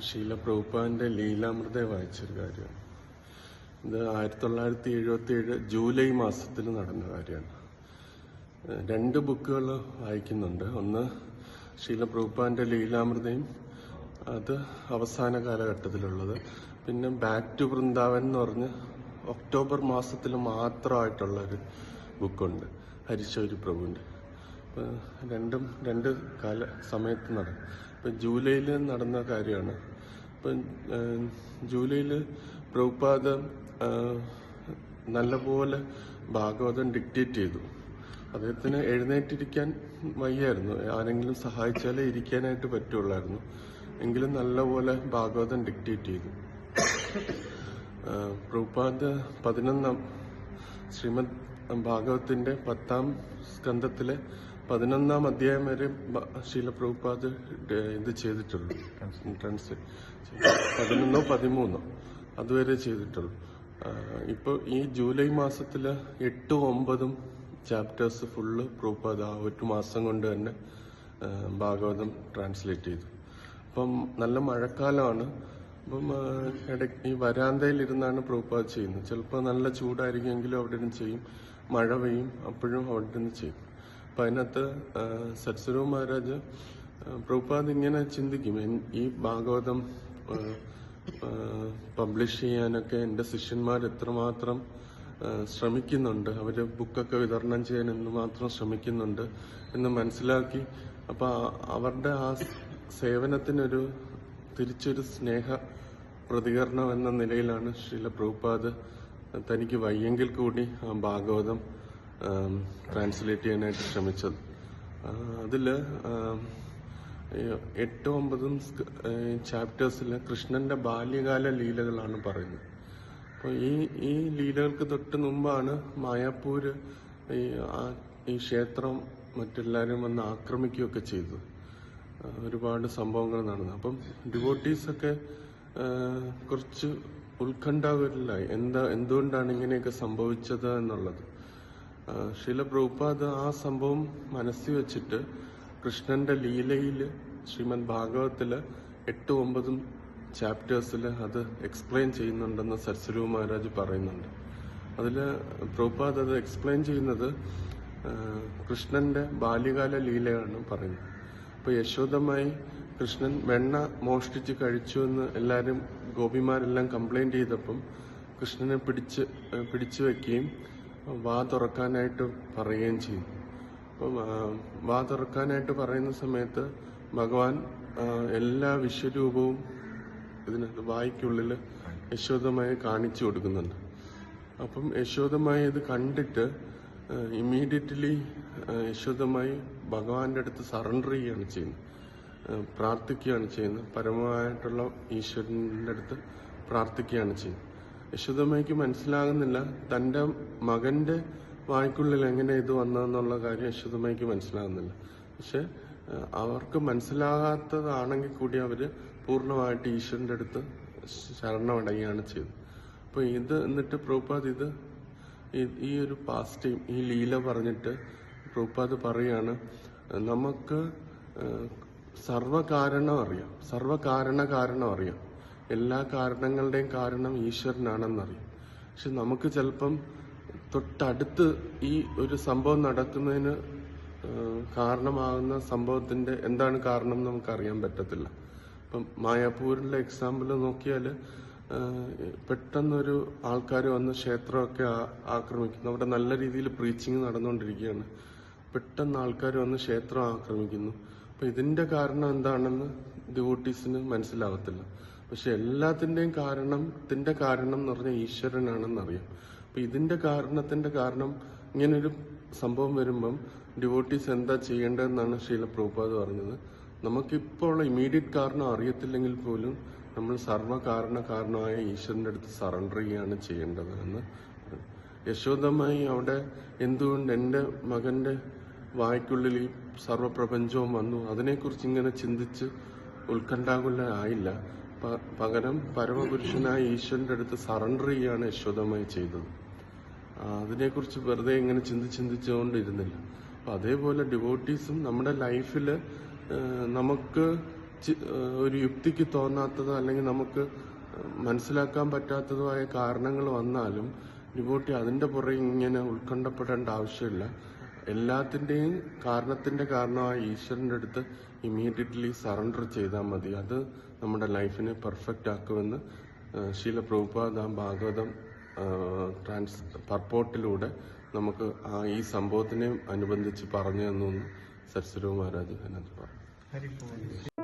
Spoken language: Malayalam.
ശീല പ്രഭുപ്പാന്റെ ലീലാമൃത വായിച്ചൊരു കാര്യമാണ്. ഇത് ആയിരത്തി തൊള്ളായിരത്തി എഴുപത്തി ഏഴ് ജൂലൈ മാസത്തിൽ നടന്ന കാര്യമാണ്. രണ്ട് ബുക്കുകൾ വായിക്കുന്നുണ്ട്. ഒന്ന് ശീല പ്രഭുപ്പാന്റെ ലീലാമൃതയും അത് അവസാന കാലഘട്ടത്തിലുള്ളത്. പിന്നെ ബാക്ക് ടു വൃന്ദാവൻ എന്ന് പറഞ്ഞ് ഒക്ടോബർ മാസത്തിൽ മാത്രമായിട്ടുള്ളൊരു ബുക്കുണ്ട് ഹരിശൗരി പ്രഭുവിന്റെ രണ്ടും രണ്ട് കാല സമയത്ത് നടക്കും ഇപ്പം ജൂലൈയിൽ നടന്ന കാര്യമാണ്. ഇപ്പം ജൂലൈയിൽ പ്രഭുപാദ നല്ലപോലെ ഭാഗവതം ഡിക്റ്റേറ്റ് ചെയ്തു. അദ്ദേഹത്തിന് എഴുന്നേറ്റിരിക്കാൻ വയ്യായിരുന്നു. ആരെങ്കിലും സഹായിച്ചാലേ ഇരിക്കാനായിട്ട് പറ്റുള്ളായിരുന്നു. എങ്കിലും നല്ലപോലെ ഭാഗവതം ഡിക്റ്റേറ്റ് ചെയ്തു. പ്രഭുപാദ് പതിനൊന്നാം ശ്രീമദ് ഭാഗവത്തിന്റെ പത്താം സ്കന്ധത്തിലെ പതിനൊന്നാം അധ്യായം വരെ ശീല പ്രഭുപാദ് ഇത് ചെയ്തിട്ടുള്ളൂ. പതിനൊന്നോ പതിമൂന്നോ അതുവരെ ചെയ്തിട്ടുള്ളൂ. ഇപ്പോൾ ഈ ജൂലൈ മാസത്തിൽ എട്ടും ഒമ്പതും ചാപ്റ്റേഴ്സ് ഫുള്ള് പ്രഭുപാദ് ആ ഒരു മാസം കൊണ്ട് തന്നെ ഭാഗവതം ട്രാൻസ്ലേറ്റ് ചെയ്തു. അപ്പം നല്ല മഴക്കാലമാണ് അപ്പം ഈ വരാന്തയിൽ ഇരുന്നാണ് പ്രഭുപാദ് ചെയ്യുന്നത്. ചിലപ്പോൾ നല്ല ചൂടായിരിക്കുമെങ്കിലും അവിടെ ഇരുന്ന് ചെയ്യും. മഴ പെയ്യും. അപ്പോഴും അവിടെ ഇരുന്ന് ചെയ്യും. അപ്പം അതിനകത്ത് സത്സുരവ് സത്സരോ മഹാരാജ് പ്രഭുപാദ് ഇങ്ങനെ ചിന്തിക്കും ഈ ഭാഗവതം പബ്ലിഷ് ചെയ്യാനൊക്കെ എന്റെ ശിഷ്യന്മാർ എത്രമാത്രം ശ്രമിക്കുന്നുണ്ട് അവർ ബുക്കൊക്കെ വിതരണം ചെയ്യാൻ എന്തുമാത്രം ശ്രമിക്കുന്നുണ്ട് എന്ന് മനസ്സിലാക്കി അപ്പോൾ അവരുടെ ആ സേവനത്തിനൊരു തിരിച്ചൊരു സ്നേഹ പ്രതികരണം എന്ന നിലയിലാണ് ശ്രീല പ്രഭുപാദ് തനിക്ക് വയ്യെങ്കിൽ കൂടി ഭാഗവതം ട്രാൻസ്ലേറ്റ് ചെയ്യാനായിട്ട് ശ്രമിച്ചത്. അതിൽ എട്ടും ഒമ്പതും ചാപ്റ്റേഴ്സിൽ കൃഷ്ണന്റെ ബാല്യകാല ലീലകളാണ് പറയുന്നത്. അപ്പോൾ ഈ ഈ ലീലകൾക്ക് തൊട്ട് മുമ്പാണ് മായാപ്പൂര് ഈ ഈ ക്ഷേത്രം മറ്റെല്ലാവരും വന്ന് ആക്രമിക്കുകയൊക്കെ ചെയ്തത്. ഒരുപാട് സംഭവങ്ങൾ നടന്നു അപ്പം ഡിവോട്ടീസൊക്കെ കുറച്ച് ഉത്കണ്ഠാകുലായി എന്താ എന്തുകൊണ്ടാണ് ഇങ്ങനെയൊക്കെ സംഭവിച്ചത് എന്നുള്ളത്? ശീല പ്രഭുപാദ് ആ സംഭവം മനസ്സിൽ വെച്ചിട്ട് കൃഷ്ണന്റെ ലീലയിൽ ശ്രീമദ് ഭാഗവത്തിൽ എട്ട് ഒമ്പതും ചാപ്റ്റേഴ്സിൽ അത് എക്സ്പ്ലെയിൻ ചെയ്യുന്നുണ്ടെന്ന് സരസ്വരൂ മഹാരാജ് പറയുന്നുണ്ട്. അതിൽ പ്രഭുപാദ് അത് എക്സ്പ്ലെയിൻ ചെയ്യുന്നത് കൃഷ്ണന്റെ ബാല്യകാല ലീലയാണ് പറയുന്നത് അപ്പൊ യശോദമായി കൃഷ്ണൻ വെണ്ണ മോഷ്ടിച്ച് കഴിച്ചു എന്ന് എല്ലാവരും ഗോപിമാരെല്ലാം കംപ്ലൈന്റ് ചെയ്തപ്പം കൃഷ്ണനെ പിടിച്ച് പിടിച്ചു വെക്കുകയും വാ തുറക്കാനായിട്ട് പറയുകയും ചെയ്യും. അപ്പം വാ തുറക്കാനായിട്ട് പറയുന്ന സമയത്ത് ഭഗവാൻ എല്ലാ വിശ്വരൂപവും ഇതിനകത്ത് വായിക്കുള്ളിൽ യശോദമായി കാണിച്ചു കൊടുക്കുന്നുണ്ട്. അപ്പം യശോദമായി ഇത് കണ്ടിട്ട് ഇമ്മീഡിയറ്റ്ലി യശോദമായി ഭഗവാന്റെ അടുത്ത് സറണ്ടർ ചെയ്യുകയാണ് ചെയ്യുന്നത്. പ്രാർത്ഥിക്കുകയാണ് ചെയ്യുന്നത്. പരമമായിട്ടുള്ള ഈശ്വരന്റെ അടുത്ത് പ്രാർത്ഥിക്കുകയാണ് ചെയ്യുന്നത്. യശോദമ്മയ്ക്ക് മനസ്സിലാകുന്നില്ല. തന്റെ മകന്റെ വായ്ക്കുള്ളിൽ എങ്ങനെ ഇത് വന്നതെന്നുള്ള കാര്യം യശോദമ്മയ്ക്ക് മനസ്സിലാകുന്നില്ല. പക്ഷെ അവർക്ക് മനസ്സിലാകാത്തതാണെങ്കിൽ കൂടി അവർ പൂർണമായിട്ട് ഈശ്വരന്റെ അടുത്ത് ശരണമടയുകയാണ് ചെയ്തത്. അപ്പൊ ഇത് എന്നിട്ട് പ്രൂപ്പാദ് ഇത് ഈ- ഒരു പാസ്റ്റ് ഈ ലീല പറഞ്ഞിട്ട് പ്രൂപ്പാദ് പറയാണ് നമുക്ക് സർവകാരണം അറിയാം സർവകാരണ കാരണം അറിയാം എല്ലാ കാരണങ്ങളുടെയും കാരണം ഈശ്വരനാണെന്നറിയും. പക്ഷെ നമുക്ക് ചിലപ്പം തൊട്ടടുത്ത് ഈ ഒരു സംഭവം നടക്കുന്നതിന് കാരണമാകുന്ന സംഭവത്തിന്റെ എന്താണ് കാരണം നമുക്ക് അറിയാൻ പറ്റത്തില്ല. ഇപ്പം മായാപൂരിലെ എക്സാമ്പിൾ നോക്കിയാൽ പെട്ടെന്നൊരു ആൾക്കാർ വന്ന് ക്ഷേത്രമൊക്കെ ആക്രമിക്കുന്നു. അവിടെ നല്ല രീതിയിൽ പ്രീച്ചിങ് നടന്നുകൊണ്ടിരിക്കുകയാണ്. പെട്ടെന്ന് ആൾക്കാർ വന്ന് ക്ഷേത്രം ആക്രമിക്കുന്നു. അപ്പൊ ഇതിന്റെ കാരണം എന്താണെന്ന് ഡിവോട്ടീസിന് മനസ്സിലാവത്തില്ല. പക്ഷെ എല്ലാത്തിന്റെയും കാരണത്തിന്റെ കാരണം എന്ന് പറഞ്ഞാൽ ഈശ്വരനാണെന്നറിയാം. അപ്പൊ ഇതിന്റെ കാരണത്തിന്റെ കാരണം ഇങ്ങനൊരു സംഭവം വരുമ്പം ഡിവോട്ടീസ് എന്താ ചെയ്യേണ്ടതെന്നാണ് ശീല പ്രഭുപാദ് പറഞ്ഞത്. നമുക്കിപ്പോൾ ഉള്ള ഇമീഡിയറ്റ് കാരണം അറിയത്തില്ലെങ്കിൽ പോലും നമ്മൾ സർവകാരണ കാരണമായ ഈശ്വരന്റെ അടുത്ത് സറണ്ടർ ചെയ്യാണ് ചെയ്യേണ്ടത് എന്ന് യശോദമായി അവിടെ എന്തുകൊണ്ട് എന്റെ മകന്റെ വായ്ക്കുള്ളിൽ ഈ സർവപ്രപഞ്ചവും വന്നു? അതിനെക്കുറിച്ച് ഇങ്ങനെ ചിന്തിച്ച് ഉത്കണ്ഠാകുലനായില്ല. പകരം പരമപുരുഷനായ ഈശ്വരന്റെ അടുത്ത് സറണ്ടർ ചെയ്യാണ് യശോദമായി ചെയ്തത്. അതിനെക്കുറിച്ച് വെറുതെ ഇങ്ങനെ ചിന്തിച്ച് ചിന്തിച്ചുകൊണ്ടിരുന്നില്ല. അപ്പൊ അതേപോലെ ഡിവോട്ടീസും നമ്മുടെ ലൈഫിൽ നമുക്ക് ഒരു യുക്തിക്ക് തോന്നാത്തതോ അല്ലെങ്കിൽ നമുക്ക് മനസ്സിലാക്കാൻ പറ്റാത്തതോ ആയ കാരണങ്ങൾ വന്നാലും ഡിവോട്ടി അതിന്റെ പുറകെ ഇങ്ങനെ ഉത്കണ്ഠപ്പെടേണ്ട ആവശ്യമില്ല. എല്ലാത്തിന്റെയും കാരണത്തിന്റെ കാരണമായ ഈശ്വരന്റെ അടുത്ത് ഇമ്മീഡിയറ്റ്ലി സറണ്ടർ ചെയ്താൽ മതി. അത് നമ്മുടെ ലൈഫിനെ പെർഫെക്റ്റ് ആക്കുമെന്ന് ശീല പ്രഭുപാദ് ഭാഗവതം ട്രാൻസ് പർപ്പോട്ടിലൂടെ നമുക്ക് ആ ഈ സംഭവത്തിനെ അനുബന്ധിച്ച് പറഞ്ഞു തന്നു സരസ്വരവ് മഹാരാജ് പറഞ്ഞു.